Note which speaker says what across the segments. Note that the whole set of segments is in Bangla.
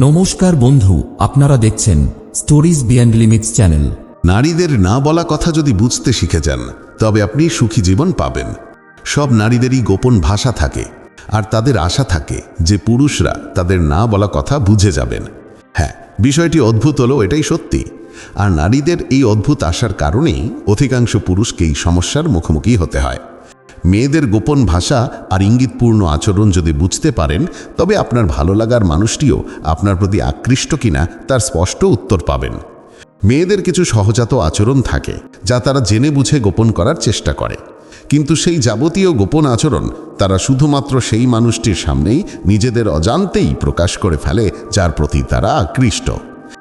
Speaker 1: নমস্কার বন্ধু, আপনারা দেখছেন স্টোরিজ বিয়ন্ড লিমিটস চ্যানেল
Speaker 2: নারীদের না বলা কথা যদি বুঝতে শিখে যান, তবে আপনি সুখী জীবন পাবেন। সব নারীদেরই গোপন ভাষা থাকে, আর তাদের আশা থাকে যে পুরুষরা তাদের না বলা কথা বুঝে যাবেন। হ্যাঁ বিষয়টি অদ্ভুত হলো এটাই সত্যি। আর নারীদের এই অদ্ভুত আশার কারণেই অধিকাংশ পুরুষকেই সমস্যার মুখোমুখি হতে হয়। মেয়েদের গোপন ভাষা আর ইঙ্গিতপূর্ণ আচরণ যদি বুঝতে পারেন, তবে আপনার ভালো লাগার মানুষটিও আপনার প্রতি আকৃষ্ট কিনা তার স্পষ্ট উত্তর পাবেন। মেয়েদের কিছু সহজাত আচরণ থাকে, যা তারা জেনে বুঝে গোপন করার চেষ্টা করে। কিন্তু সেই যাবতীয় গোপন আচরণ তারা শুধুমাত্র সেই মানুষটির সামনেই নিজেদের অজান্তেই প্রকাশ করে ফেলে, যার প্রতি তারা আকৃষ্ট।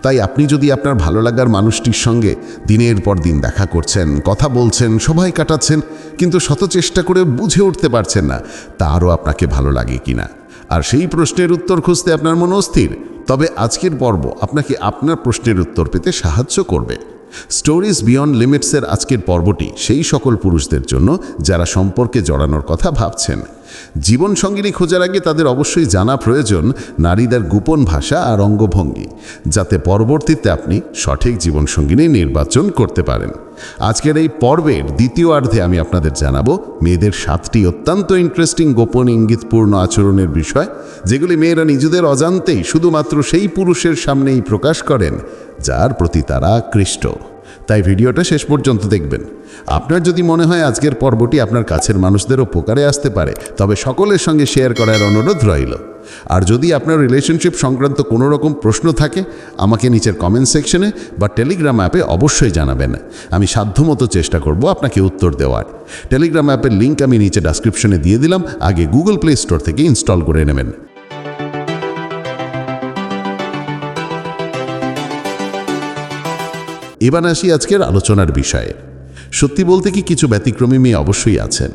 Speaker 2: তাই আপনি যদি আপনার ভালো লাগার মানুষটির সঙ্গে দিনের পর দিন দেখা করছেন, কথা বলছেন সবাই কাটাচ্ছেন, কিন্তু শত চেষ্টা করে বুঝে উঠতে পারছেন না, তারও আপনাকে ভালো লাগে কিনা? আর সেই প্রশ্নের উত্তর খুঁজতে আপনার মন অস্থির। তবে আজকের পর্ব আপনাকে আপনার প্রশ্নের উত্তর পেতে সাহায্য করবে। স্টোরিজ বিয়ন্ড লিমিটসের আজকের পর্বটি সেই সকল পুরুষদের জন্য যারা সম্পর্কে জড়ানোর কথা ভাবছেন। জীবন সঙ্গিনী খোঁজার আগে তাদের অবশ্যই জানা প্রয়োজন নারীদের গোপন ভাষা আর অঙ্গভঙ্গি, যাতে পরবর্তীতে আপনি সঠিক জীবন সঙ্গিনী নির্বাচন করতে পারেন। আজকের এই পর্বের দ্বিতীয় অর্ধে আমি আপনাদের জানাব মেয়েদের সাতটি অত্যন্ত ইন্টারেস্টিং গোপন ইঙ্গিতপূর্ণ আচরণের বিষয়, যেগুলি মেয়েরা নিজেদের অজান্তেই শুধুমাত্র সেই পুরুষের সামনেই প্রকাশ করেন। যার প্রতি তারা আকৃষ্ট। তাই ভিডিওটা শেষ পর্যন্ত দেখবেন। আপনার যদি মনে হয় আজকের পর্বটি আপনার কাছের মানুষদের উপকারে আসতে পারে, তবে সকলের সঙ্গে শেয়ার করার অনুরোধ রইল। আর যদি আপনার রিলেশনশিপ সংক্রান্ত কোনো রকম প্রশ্ন থাকে, আমাকে নিচের কমেন্ট সেকশনে বা টেলিগ্রাম অ্যাপে অবশ্যই জানাবেন। আমি সাধ্যমতো চেষ্টা করব আপনাকে উত্তর দেওয়ার। টেলিগ্রাম অ্যাপের লিঙ্ক আমি নিচে ডেসক্রিপশনে দিয়ে দিলাম। আগে গুগল প্লে স্টোর থেকে ইনস্টল করে নেবেন। এবার আসি আজকের আলোচনার বিষয়ে। সত্যি বলতে কি কিছু ব্যতিক্রমী মেয়ে অবশ্যই আছেন।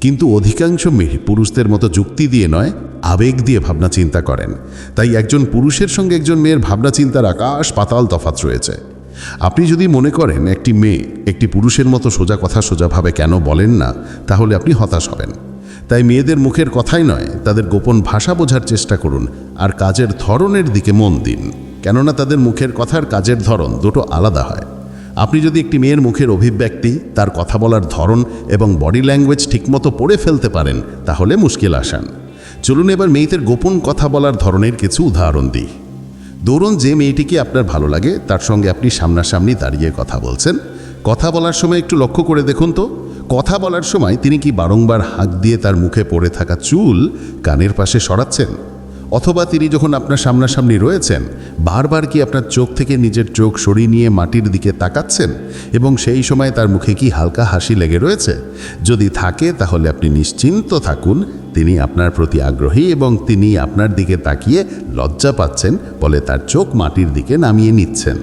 Speaker 2: কিন্তু অধিকাংশ মেয়ে পুরুষদের মতো যুক্তি দিয়ে নয়, আবেগ দিয়ে ভাবনা চিন্তা করেন। তাই একজন পুরুষের সঙ্গে একজন মেয়ের ভাবনা চিন্তার আকাশ পাতাল তফাৎ রয়েছে। আপনি যদি মনে করেন একটি মেয়ে একটি পুরুষের মতো সোজা কথা সোজাভাবে কেন বলেন না, তাহলে আপনি হতাশ হবেন। তাই মেয়েদের মুখের কথাই নয়, তাদের গোপন ভাষা বোঝার চেষ্টা করুন, আর কাজের ধরনের দিকে মন দিন। কেননা তাদের মুখের কথার কাজের ধরন দুটো আলাদা হয়। আপনি যদি একটি মেয়ের মুখের অভিব্যক্তি, তার কথা বলার ধরন এবং বডি ল্যাঙ্গুয়েজ ঠিকমতো পড়ে ফেলতে পারেন, তাহলে মুশকিল আসান। চলুন এবার মেয়েদের গোপন কথা বলার ধরনের কিছু উদাহরণ দিই। ধরুন যে মেয়েটিকে আপনার ভালো লাগে, তার সঙ্গে আপনি সামনাসামনি দাঁড়িয়ে কথা বলছেন। কথা বলার সময় একটু লক্ষ্য করে দেখুন তো। কথা বলার সময় তিনি কি বারংবার হাঁক দিয়ে তার মুখে পড়ে থাকা চুল কানের পাশে সরাচ্ছেন? অথবা তিনি যখন আপনার সামনাসামনি রয়েছেন, বারবার কি আপনার চোখ থেকে নিজের চোখ সরিয়ে নিয়ে মাটির দিকে তাকাচ্ছেন? এবং সেই সময় তার মুখে কি হালকা হাসি লেগে রয়েছে? যদি থাকে, তাহলে আপনি নিশ্চিন্ত থাকুন, তিনি আপনার প্রতি আগ্রহী এবং তিনি আপনার দিকে তাকিয়ে লজ্জা পাচ্ছেন বলে তার চোখ মাটির দিকে নামিয়ে নিচ্ছেন।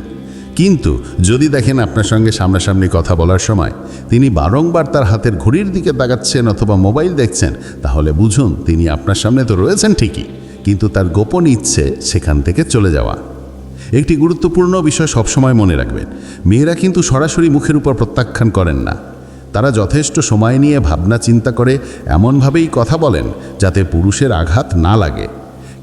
Speaker 2: কিন্তু, যদি দেখেন আপনার সঙ্গে সামনাসামনি কথা বলার সময়, তিনি বারংবার তার হাতের ঘড়ির দিকে তাকাচ্ছেন অথবা মোবাইল দেখছেন, তাহলে বুঝুন, তিনি আপনার সামনে তো রয়েছেন ঠিকই। কিন্তু তার গোপন ইচ্ছে সেখান থেকে চলে যাওয়া। একটি গুরুত্বপূর্ণ বিষয় সবসময় মনে রাখবেন, মেয়েরা কিন্তু সরাসরি মুখের উপর প্রত্যাখ্যান করেন না। তারা যথেষ্ট সময় নিয়ে ভাবনা চিন্তা করে এমনভাবেই কথা বলেন যাতে পুরুষের আঘাত না লাগে।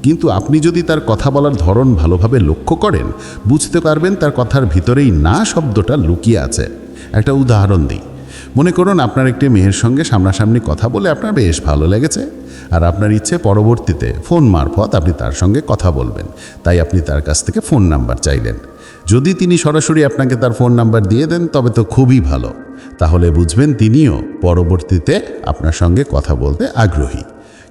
Speaker 2: কিন্তু আপনি যদি তার কথা বলার ধরন ভালোভাবে লক্ষ্য করেন, বুঝতে পারবেন তার কথার ভিতরেই না শব্দটা লুকিয়ে আছে। একটা উদাহরণ দিই। মনে করুন আপনার একটি মেয়ের সঙ্গে সামনাসামনি কথা বলে আপনার বেশ ভালো লেগেছে। আর আপনার ইচ্ছে পরবর্তীতে ফোন মারফত আপনি তার সঙ্গে কথা বলবেন। তাই আপনি তার কাছ থেকে ফোন নাম্বার চাইলেন। যদি তিনি সরাসরি আপনাকে তার ফোন নাম্বার দিয়ে দেন, তবে তো খুবই ভালো। তাহলে বুঝবেন তিনিও পরবর্তীতে আপনার সঙ্গে কথা বলতে আগ্রহী।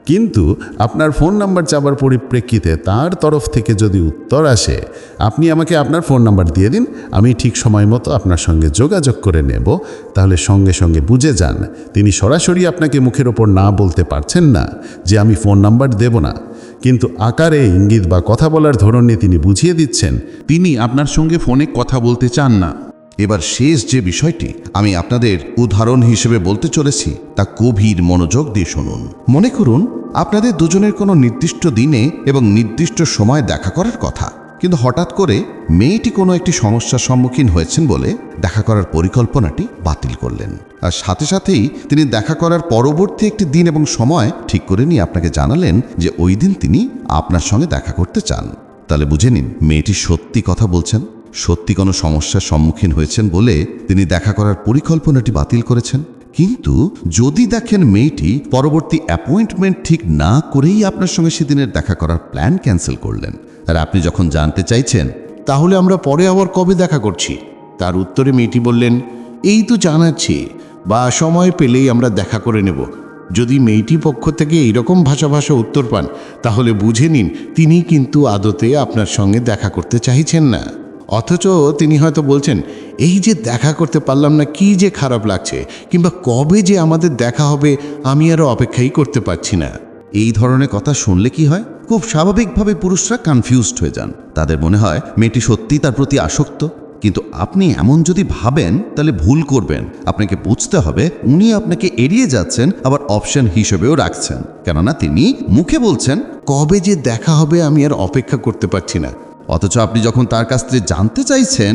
Speaker 2: কিন্তু আপনার ফোন নাম্বার চাবার পরিপ্রেক্ষিতে তার তরফ থেকে যদি উত্তর আসে, আপনি আমাকে আপনার ফোন নাম্বার দিয়ে দিন, আমি ঠিক সময় মতো আপনার সঙ্গে যোগাযোগ করে নেব। তাহলে সঙ্গে সঙ্গে বুঝে যান, তিনি সরাসরি আপনাকে মুখের ওপর না বলতে পারছেন না যে আমি ফোন নাম্বার দেব না। কিন্তু আকারে ইঙ্গিত বা কথা বলার ধরনে তিনি বুঝিয়ে দিচ্ছেন,
Speaker 3: তিনি আপনার সঙ্গে ফোনে কথা বলতে চান না। এবার শেষ যে বিষয়টি আমি আপনাদের উদাহরণ হিসেবে বলতে চলেছি, তা গভীর মনোযোগ দিয়ে শুনুন। মনে করুন, আপনাদের দুজনের কোনো নির্দিষ্ট দিনে এবং নির্দিষ্ট সময় দেখা করার কথা, কিন্তু হঠাৎ করে মেয়েটি কোনো একটি সমস্যার সম্মুখীন হয়েছেন বলে দেখা করার পরিকল্পনাটি বাতিল করলেন। আর সাথে সাথেই তিনি দেখা করার পরবর্তী একটি দিন এবং সময় ঠিক করে নিয়ে আপনাকে জানালেন যে ওই দিন তিনি আপনার সঙ্গে দেখা করতে চান। তাহলে বুঝে নিন, মেয়েটি সত্যি কথা বলছেন। সত্যি কোনো সমস্যার সম্মুখীন হয়েছেন বলে তিনি দেখা করার পরিকল্পনাটি বাতিল করেছেন। কিন্তু যদি দেখেন মেয়েটি পরবর্তী অ্যাপয়েন্টমেন্ট ঠিক না করেই আপনার সঙ্গে সেদিনের দেখা করার প্ল্যান ক্যান্সেল করলেন। আর আপনি যখন জানতে চাইছেন,
Speaker 4: তাহলে আমরা পরে আবার কবে দেখা করছি? তার উত্তরে মেয়েটি বললেন, এই তো জানাচ্ছি, বা সময় পেলেই আমরা দেখা করে নেব। যদি মেয়েটি পক্ষ থেকে এইরকম ভাষা ভাষা উত্তর পান, তাহলে বুঝে নিন তিনি কিন্তু আদতে আপনার সঙ্গে দেখা করতে চাইছেন না। অথচ তিনি হয়তো বলছেন, এই যে দেখা করতে পারলাম না, কি যে খারাপ লাগছে, কিংবা কবে যে আমাদের দেখা হবে, আমি আরও অপেক্ষাই করতে পারছি না।
Speaker 3: এই ধরনের কথা শুনলে কি হয়? খুব স্বাভাবিকভাবে পুরুষরা কনফিউজড হয়ে যান। তাদের মনে হয়, মেয়েটি সত্যিই তার প্রতি আসক্ত। কিন্তু আপনি এমন যদি ভাবেন, তাহলে ভুল করবেন। আপনাকে বুঝতে হবে, উনি আপনাকে এড়িয়ে যাচ্ছেন, আবার অপশন হিসেবেও রাখছেন। কেননা তিনি মুখে বলছেন,
Speaker 4: কবে যে দেখা হবে, আমি আর অপেক্ষা করতে পারছি না।
Speaker 3: অথচ আপনি যখন তার কাছ থেকে জানতে চাইছেন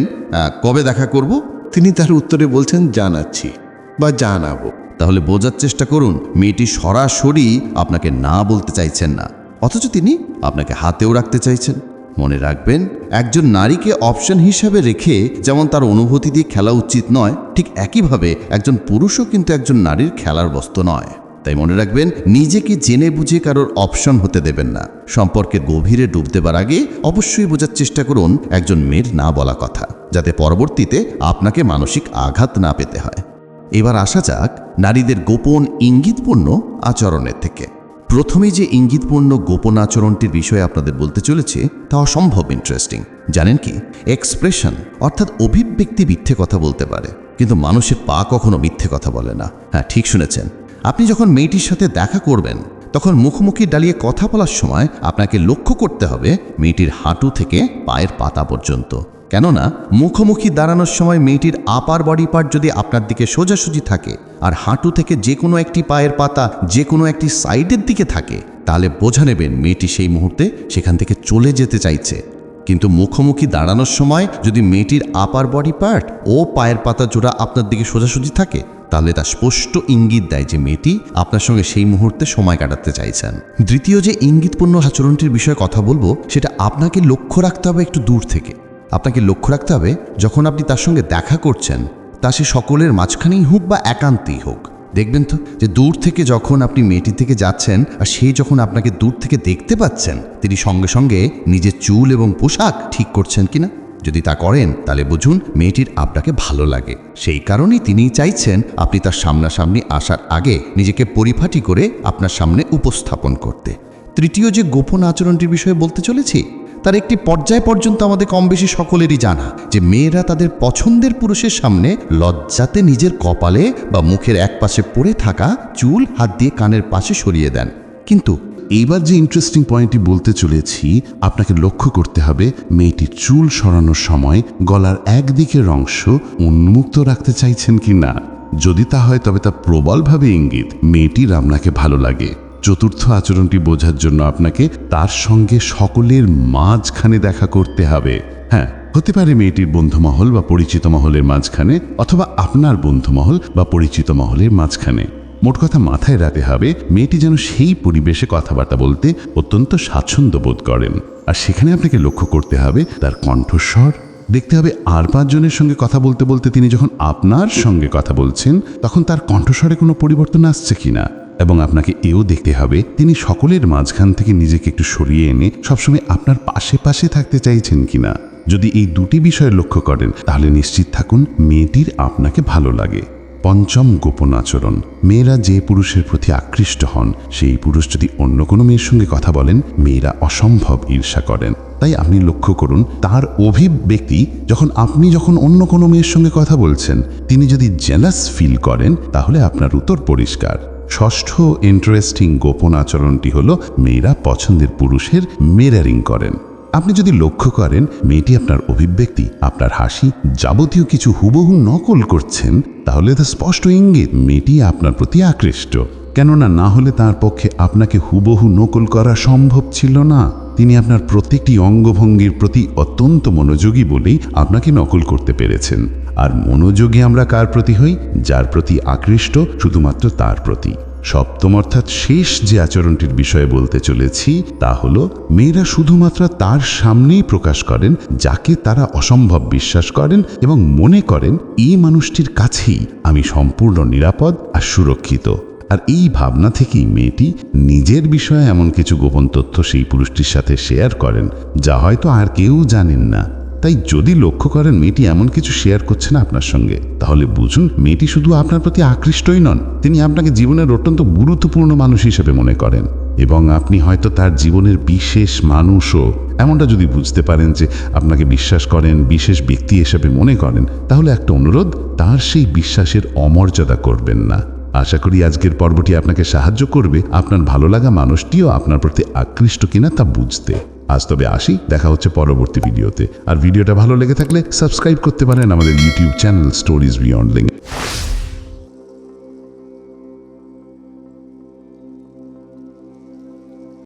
Speaker 3: কবে দেখা করব?
Speaker 4: তিনি তার উত্তরে বলছেন জানাচ্ছি বা জানাব।
Speaker 3: তাহলে বোঝার চেষ্টা করুন মেয়েটি সরাসরি আপনাকে না বলতে চাইছেন না অথচ তিনি আপনাকে হাতেও রাখতে চাইছেন। মনে রাখবেন একজন নারীকে অপশন হিসাবে রেখে যেমন তার অনুভূতি দিয়ে খেলা উচিত নয় ঠিক একইভাবে একজন পুরুষও কিন্তু একজন নারীর খেলার বস্তু নয়। তাই মনে রাখবেন, নিজেকে জেনে বুঝে কারোর অপশন হতে দেবেন না। সম্পর্কের গভীরে ডুব দেবার আগে অবশ্যই বোঝার চেষ্টা করুন একজন মেয়ের না বলা কথা, যাতে পরবর্তীতে আপনাকে মানসিক আঘাত না পেতে হয়। এবার আসা যাক নারীদের গোপন ইঙ্গিতপূর্ণ আচরণের থেকে। প্রথমে যে ইঙ্গিতপূর্ণ গোপন আচরণটির বিষয়ে আপনাদের বলতে চলেছে, তা অসম্ভব ইন্টারেস্টিং জানেন কি? এক্সপ্রেশন অর্থাৎ অভিব্যক্তি মিথ্যে কথা বলতে পারে। কিন্তু মানুষের পা কখনো মিথ্যে কথা বলে না। হ্যাঁ ঠিক শুনেছেন। আপনি যখন মেয়েটির সাথে দেখা করবেন, তখন মুখোমুখি ডালিয়ে কথা বলার সময় আপনাকে লক্ষ্য করতে হবে মেয়েটির হাঁটু থেকে পায়ের পাতা পর্যন্ত। কেননা, মুখোমুখি দাঁড়ানোর সময় মেয়েটির আপার বডি পার্ট যদি আপনার দিকে সোজাসুজি থাকে আর হাঁটু থেকে যে কোনো একটি পায়ের পাতা যে কোনো একটি সাইডের দিকে থাকে, তাহলে বোঝা নেবেন মেয়েটি সেই মুহূর্তে সেখান থেকে চলে যেতে চাইছে। কিন্তু মুখোমুখি দাঁড়ানোর সময় যদি মেয়েটির আপার বডি পার্ট ও পায়ের পাতা জোড়া আপনার দিকে সোজাসুজি থাকে তাহলে তা স্পষ্ট ইঙ্গিত দেয় যে মেয়েটি আপনার সঙ্গে সেই মুহূর্তে সময় কাটাতে চাইছেন। দ্বিতীয় যে ইঙ্গিতপূর্ণ আচরণটির বিষয়ে কথা বলব, সেটা আপনাকে লক্ষ্য রাখতে হবে একটু দূর থেকে। আপনাকে লক্ষ্য রাখতে হবে, যখন আপনি তার সঙ্গে দেখা করছেন, তা সে সকলের মাঝখানেই হোক বা একান্তেই হোক। দেখবেন তো যে দূর থেকে যখন আপনি মেয়েটি থেকে যাচ্ছেন, আর সে যখন আপনাকে দূর থেকে দেখতে পাচ্ছেন, তিনি সঙ্গে সঙ্গে নিজের চুল এবং পোশাক ঠিক করছেন কিনা? যদি তা করেন, তাহলে বুঝুন মেয়েটির আপনাকে ভালো লাগে। সেই কারণেই তিনি চাইছেন আপনি তার সামনাসামনি আসার আগে নিজেকে পরিপাটি করে আপনার সামনে উপস্থাপন করতে। তৃতীয় যে গোপন আচরণটির বিষয়ে বলতে চলেছি, তার একটি পর্যায় পর্যন্ত আমাদের কম বেশি সকলেরই জানা যে মেয়েরা তাদের পছন্দের পুরুষের সামনে লজ্জাতে নিজের কপালে বা মুখের একপাশে পড়ে থাকা চুল হাত দিয়ে কানের পাশে সরিয়ে দেন। কিন্তু
Speaker 2: এইবার যে ইন্টারেস্টিং পয়েন্টটি বলতে চলেছি, আপনাকে লক্ষ্য করতে হবে মেয়েটি চুল সরানোর সময় গলার একদিকের অংশ উন্মুক্ত রাখতে চাইছেন কি না যদি তা হয়, তবে তা প্রবলভাবে ইঙ্গিত মেয়েটির আপনাকে ভালো লাগে। চতুর্থ আচরণটি বোঝার জন্য আপনাকে তার সঙ্গে সকলের মাঝখানে দেখা করতে হবে। হ্যাঁ হতে পারে মেয়েটির বন্ধুমহল বা পরিচিত মহলের মাঝখানে, অথবা আপনার বন্ধুমহল বা পরিচিত মহলের মাঝখানে। মোট কথা মাথায় রাখতে হবে, মেয়েটি যেন সেই পরিবেশে কথাবার্তা বলতে অত্যন্ত স্বাচ্ছন্দ্য বোধ করেন। আর সেখানে আপনাকে লক্ষ্য করতে হবে, তার কণ্ঠস্বর। দেখতে হবে আর পাঁচজনের সঙ্গে কথা বলতে বলতে তিনি যখন আপনার সঙ্গে কথা বলছেন, তখন তার কণ্ঠস্বরে কোনো পরিবর্তন আসছে কিনা? এবং আপনাকে এও দেখতে হবে, তিনি সকলের মাঝখান থেকে নিজেকে একটু সরিয়ে এনে সবসময় আপনার পাশে পাশে থাকতে চাইছেন কিনা? যদি এই দুটি বিষয় লক্ষ্য করেন, তাহলে নিশ্চিত থাকুন, মেয়েটির আপনাকে ভালো লাগে। পঞ্চম গোপন আচরণ। মেয়েরা যে পুরুষের প্রতি আকৃষ্ট হন, সেই পুরুষ যদি অন্য কোনো মেয়ের সঙ্গে কথা বলেন, মেয়েরা অসম্ভব ঈর্ষা করেন। তাই আপনি লক্ষ্য করুন, তার অভিব্যক্তি যখন আপনি যখন অন্য কোনো মেয়ের সঙ্গে কথা বলছেন, তিনি যদি জেলাস ফিল করেন, তাহলে আপনার উত্তর পরিষ্কার। ষষ্ঠ ইন্টারেস্টিং গোপন আচরণটি হলো, মেয়েরা পছন্দের পুরুষের মিরারিং করেন। আপনি যদি লক্ষ্য করেন, মেয়েটি আপনার অভিব্যক্তি, আপনার হাসি, যাবতীয় কিছু হুবহু নকল করছেন, তাহলে তা স্পষ্ট ইঙ্গিত, মেয়েটি আপনার প্রতি আকৃষ্ট। কেননা না হলে তার পক্ষে আপনাকে হুবহু নকল করা সম্ভব ছিল না। তিনি আপনার প্রত্যেকটি অঙ্গভঙ্গির প্রতি অত্যন্ত মনোযোগী বলেই আপনাকে নকল করতে পেরেছেন। আর মনোযোগী আমরা কার প্রতি হই? যার প্রতি আকৃষ্ট শুধুমাত্র তার প্রতি। সপ্তম অর্থাৎ শেষ যে আচরণটির বিষয়ে বলতে চলেছি, তা হল মেয়েরা শুধুমাত্র তার সামনেই প্রকাশ করেন, যাকে তারা অসম্ভব বিশ্বাস করেন এবং মনে করেন, এই মানুষটির কাছেই আমি সম্পূর্ণ নিরাপদ আর সুরক্ষিত। আর এই ভাবনা থেকেই মেয়েটি নিজের বিষয়ে এমন কিছু গোপন তথ্য সেই পুরুষটির সাথে শেয়ার করেন, যা হয়তো আর কেউ জানেন না। তাই যদি লক্ষ্য করেন, মেয়েটি এমন কিছু শেয়ার করছে না আপনার সঙ্গে, তাহলে বুঝুন, মেয়েটি শুধু আপনার প্রতি আকৃষ্টই নন, তিনি আপনাকে জীবনের অত্যন্ত গুরুত্বপূর্ণ মানুষ হিসেবে মনে করেন। এবং আপনি হয়তো তার জীবনের বিশেষ মানুষও। এমনটা যদি বুঝতে পারেন যে আপনাকে বিশ্বাস করেন, বিশেষ ব্যক্তি হিসেবে মনে করেন, তাহলে একটা অনুরোধ, তার সেই বিশ্বাসের অমর্যাদা করবেন না। আশা করি আজকের পর্বটি আপনাকে সাহায্য করবে, আপনার ভালো লাগা মানুষটিও আপনার প্রতি আকৃষ্ট কিনা তা বুঝতে। আজ তবে আসি, দেখা হচ্ছে পরবর্তী ভিডিওতে। আর ভিডিওটা ভালো লেগে থাকলে সাবস্ক্রাইব করতে পারেন আমাদের YouTube channel stories beyond link